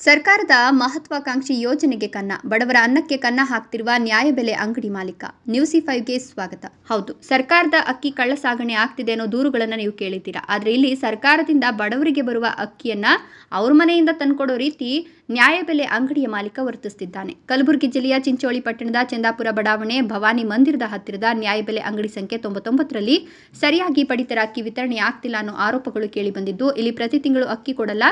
ಸರ್ಕಾರದ ಮಹತ್ವಾಕಾಂಕ್ಷಿ ಯೋಜನೆಗೆ ಕನ್ನ, ಬಡವರ ಅನ್ನಕ್ಕೆ ಕನ್ನ ಹಾಕ್ತಿರುವ ನ್ಯಾಯಬೆಲೆ ಅಂಗಡಿ ಮಾಲೀಕ. ನ್ಯೂಸ್ ಫೈವ್ಗೆ ಸ್ವಾಗತ. ಹೌದು, ಸರ್ಕಾರದ ಅಕ್ಕಿ ಕಳ್ಳ ಸಾಗಣೆ ಆಗ್ತಿದೆ ಅನ್ನೋ ದೂರುಗಳನ್ನು ನೀವು ಕೇಳಿದ್ದೀರಾ. ಆದರೆ ಇಲ್ಲಿ ಸರ್ಕಾರದಿಂದ ಬಡವರಿಗೆ ಬರುವ ಅಕ್ಕಿಯನ್ನ ಅವ್ರ ಮನೆಯಿಂದ ತಂದ್ಕೊಡೋ ರೀತಿ ನ್ಯಾಯಬೆಲೆ ಅಂಗಡಿಯ ಮಾಲೀಕ ವರ್ತಿಸುತ್ತಿದ್ದಾನೆ ಕಲಬುರಗಿ ಜಿಲ್ಲೆಯ ಚಿಂಚೋಳಿ ಪಟ್ಟಣದ ಚಂದಾಪುರ ಬಡಾವಣೆ, ಭವಾನಿ ಮಂದಿರದ ಹತ್ತಿರದ ನ್ಯಾಯಬೆಲೆ ಅಂಗಡಿ ಸಂಖ್ಯೆ ತೊಂಬತ್ತೊಂಬತ್ತರಲ್ಲಿ ಸರಿಯಾಗಿ ಪಡಿತರ ಅಕ್ಕಿ ವಿತರಣೆ ಆಗ್ತಿಲ್ಲ ಅನ್ನೋ ಆರೋಪಗಳು ಕೇಳಿ ಬಂದಿದ್ದು, ಇಲ್ಲಿ ಪ್ರತಿ ತಿಂಗಳು ಅಕ್ಕಿ ಕೊಡಲ್ಲ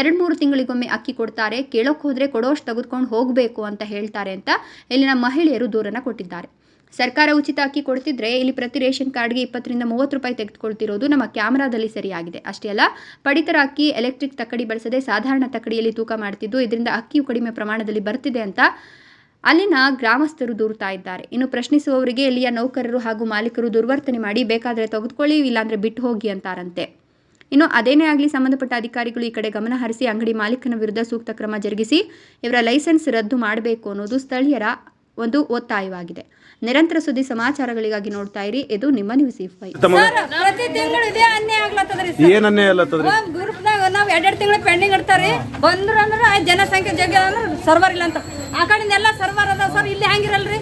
ಎರಡ್ ಮೂರು ತಿಂಗಳಿಗೊಮ್ಮೆ ಅಕ್ಕಿ ಕೊಡ್ತಾರೆ ಕೇಳೋಕ್ಕೆ ಹೋದರೆ ಕೊಡೋಷ್ಟು ತೆಗೆದುಕೊಂಡು ಹೋಗಬೇಕು ಅಂತ ಹೇಳ್ತಾರೆ ಅಂತ ಇಲ್ಲಿನ ಮಹಿಳೆಯರು ದೂರನ್ನು ಕೊಟ್ಟಿದ್ದಾರೆ. ಸರ್ಕಾರ ಉಚಿತ ಅಕ್ಕಿ ಕೊಡ್ತಿದ್ರೆ ಇಲ್ಲಿ ಪ್ರತಿ ರೇಷನ್ ಕಾರ್ಡ್ಗೆ ಇಪ್ಪತ್ತರಿಂದ ಮೂವತ್ತು ರೂಪಾಯಿ ತೆಗೆದುಕೊಳ್ತಿರೋದು ನಮ್ಮ ಕ್ಯಾಮೆರಾದಲ್ಲಿ ಸರಿಯಾಗಿದೆ. ಅಷ್ಟೇ ಅಲ್ಲ, ಪಡಿತರ ಅಕ್ಕಿ, ಎಲೆಕ್ಟ್ರಿಕ್ ತಕ್ಕಡಿ ಬಳಸದೆ ಸಾಧಾರಣ ತಕ್ಕಡಿಯಲ್ಲಿ ತೂಕ ಮಾಡ್ತಿದ್ದು ಇದರಿಂದ ಅಕ್ಕಿಯು ಕಡಿಮೆ ಪ್ರಮಾಣದಲ್ಲಿ ಬರ್ತಿದೆ ಅಂತ ಅಲ್ಲಿನ ಗ್ರಾಮಸ್ಥರು ದೂರ್ತಾ ಇದ್ದಾರೆ. ಇನ್ನು ಪ್ರಶ್ನಿಸುವವರಿಗೆ ಇಲ್ಲಿಯ ನೌಕರರು ಹಾಗೂ ಮಾಲೀಕರು ದುರ್ವರ್ತನೆ ಮಾಡಿ ಬೇಕಾದರೆ ತೆಗೆದುಕೊಳ್ಳಿ, ಇಲ್ಲಾಂದರೆ ಬಿಟ್ಟು ಹೋಗಿ ಅಂತಾರಂತೆ. ಇನ್ನು ಅದೇನೇ ಆಗಲಿ ಸಂಬಂಧಪಟ್ಟ ಅಧಿಕಾರಿಗಳು ಈ ಕಡೆ ಗಮನ ಹರಿಸಿ ಅಂಗಡಿ ಮಾಲೀಕನ ವಿರುದ್ಧ ಸೂಕ್ತ ಕ್ರಮ ಜರುಗಿಸಿ ಇವರ ಲೈಸೆನ್ಸ್ ರದ್ದು ಮಾಡಬೇಕು ಅನ್ನೋದು ಸ್ಥಳೀಯರ ಒಂದು ಒತ್ತಾಯವಾಗಿದೆ. ನಿರಂತರ ಸುದ್ದಿ ಸಮಾಚಾರಗಳಿಗಾಗಿ ನೋಡ್ತಾ ಇರಿ. ಇದು ನಿಮ್ಮ ನ್ಯೂಸ್ ಫೈ ತಮಗೆ ಪ್ರತಿ ತಿಂಗಳು ಇದೇ ಅನ್ಯಾಯ ಆಗ್ಲತ್ತದ್ರಿ ಏನ್ ಅನ್ಯಾಯ ಅಲ್ಲತ್ತದ್ರಿ ಒಂದ್ ಗ್ರೂಪ್ನಾಗ ನಾವ್ ಎರಡೆರಡು ತಿಂಗಳು ಪೆಂಡಿಂಗ್ ಇಡ್ತಾರಿ ಬಂದ್ರ ಅಂದ್ರ ಜನಸಂಖ್ಯೆ ಜಗ ಅಂದ್ರ ಸರ್ವರ್ ಇಲ್ಲ ಅಂತ. ಆ ಕಡೆಯಿಂದ ಎಲ್ಲ ಸರ್ವರ್ ಅದಾವ ಸರ್ ಇಲ್ಲಿ ಹಂಗಿರಲ್ರಿ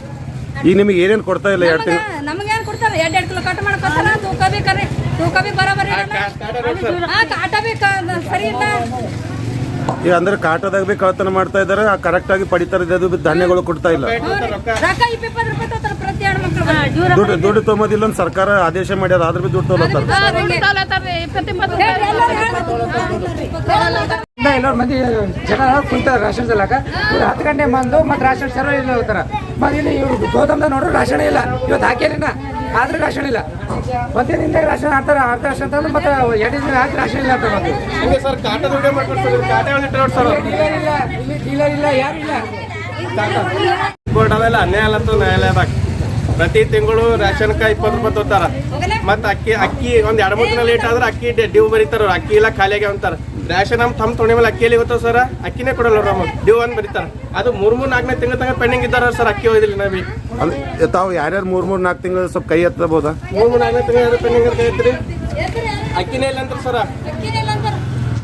ಈಗ ನಿಮಗೆ ಏನೇನ್ ಕೊಡ್ತಾ ಇಲ್ಲ ಎರಡು ನಮಗ ತಿಂಗಳು ನಮಗೇನ್ ಕೊಡ್ತಾರ? ಎರಡೆರಡು ಕಿಲೋ ಕಟ್ ಮಾಡ್ಕೊತಾರ. ತೂಕ ಬಿ ಬರೋಬರಿ ಇರಲ್ಲ. ಆ ಕಾಟ ಬಿ ಕ- ಸರಿ. ಇಲ್ಲ ಈಗ ಅಂದ್ರೆ ಕಾಟದಾಗ ಬಿ ಕಳ್ತನ ಮಾಡ್ತಾ ಇದಾರೆ ಕರೆಕ್ಟ್ ಆಗಿ ಪಡಿತಾರ ಅದು ಧಾನ್ಯಗಳು ಕೊಡ್ತಾ ಇಲ್ಲ. ರೊಕ್ಕ. ಇಪ್ಪತ್ತು ರೂಪಾಯಿ ತಗೋತಾರ ಪ್ರತಿ ಹೆಣ್ಮಕ್ಳು ದುಡ್ಡು ದುಡ್ಡು ತೊಗೊಂಬೋದಿಲ್ಲ ಅಂತ ಸರ್ಕಾರ ಆದೇಶ ಮಾಡ್ಯಾರ ಆದ್ರೂ ಬಿ ದುಡ್ಡು ತೊಗೊಳತ್ತಾರ ಎಲ್ಲರೂ ಮಂದಿ ಜನ ಕುಂತಾರೆ ರಾಷನ್ ಸಲಕ ಇವ್ರು ಹತ್ತು ಗಂಟೆ ಬಂದು ಮತ್ತೆ ರಾಷನ್ ಸರ್ವ ಇಲ್ಲ ಹೋಗ್ತಾರ. ಮತ್ತೆ ಇಲ್ಲಿ ಇವ್ರು ಗೋದಾಮ್ದಾಗ ನೋಡ್ರಿ ರಾಷನ್ ಇಲ್ಲ. ಇವತ್ತು ಹಾಕ್ಯಾರಿನ ಆದ್ರೆ ರಾಷನ್ ಇಲ್ಲ. ಮತ್ತೆ ನಿಂದ ರಾಷನ್ ಆಡ್ತಾರ ಆಡ್ತ ರಾಷನ್ ಅಂತಂದ್ರೆ ಮತ್ತೆ ಎರಡು ದಿನ ಹಾಕಿ ರಾಷನ್ ಇಲ್ಲ ಅಂತ ಮತ್ತೆ ಸರ್ ಸರ್ ಇಲ್ಲ ಇಲ್ಲಿ ಡೀಲರ್ ಇಲ್ಲ ಯಾರು ಇಲ್ಲ. ಕೋರ್ಟ್ ಅವೆಲ್ಲ ಅನ್ಯಾಯ ಅಲ್ಲತ್ತು ನ್ಯಾಯಾಲಯದಾಗ. ಪ್ರತಿ ತಿಂಗಳು ರೇಷನ್ಕ ಇಪ್ಪತ್ತು ರೂಪಾಯಿ ತೋತಾರ ಮತ್ತೆ ಅಕ್ಕಿ ಅಕ್ಕಿ ಒಂದ್ ಎರಡು ಮೂರು ದಿನ ಲೇಟ್ ಆದ್ರೆ ಅಕ್ಕಿ ಡ್ಯೂ ಬರೀತಾರ ಅಕ್ಕಿ ಇಲ್ಲ ಖಾಲಿಯಾಗಿ ಅಂತಾರ. ರೇಷನ್ ನಮ್ಮ ತಮ್ಮ ತೊಣೆ ಮೇಲೆ ಅಕ್ಕಿಯಲ್ಲಿ ಹೋಗ್ತಾವ ಸರ್? ಅಕ್ಕಿನೇ ಕೊಡಲ್ಲ ನಮ್ಮ ಡ್ಯೂ ಅಂತ ಬರೀತಾರ. ಅದು ಮೂರ್ ಮೂರ್ ನಾಲ್ಕನೇ ತಿಂಗಳ ತಂಗ ಪೆಂಡಿಂಗ್ ಇದ್ದಾರ ಸರ್ ಅಕ್ಕಿ ಹೋಯ್ದಿಲ್ಲ ನಾವಿ ಅಲ್ಲ ತಾವು ಯಾರ್ಯಾರು ಮೂರ್ ಮೂರ್ ನಾಲ್ಕು ತಿಂಗಳು ಸ್ವಲ್ಪ ಕೈ ಹತ್ತಬಹುದಾ ಮೂರ್ ಮೂರ್ ನಾಲ್ಕನೇ ತಿಂಗಳ ಪೆಂಡಿಂಗ್ ಅಂತ ಐತ್ರಿ ಅಕ್ಕಿನೇ ಇಲ್ಲ ಅಂತ ಸರ್.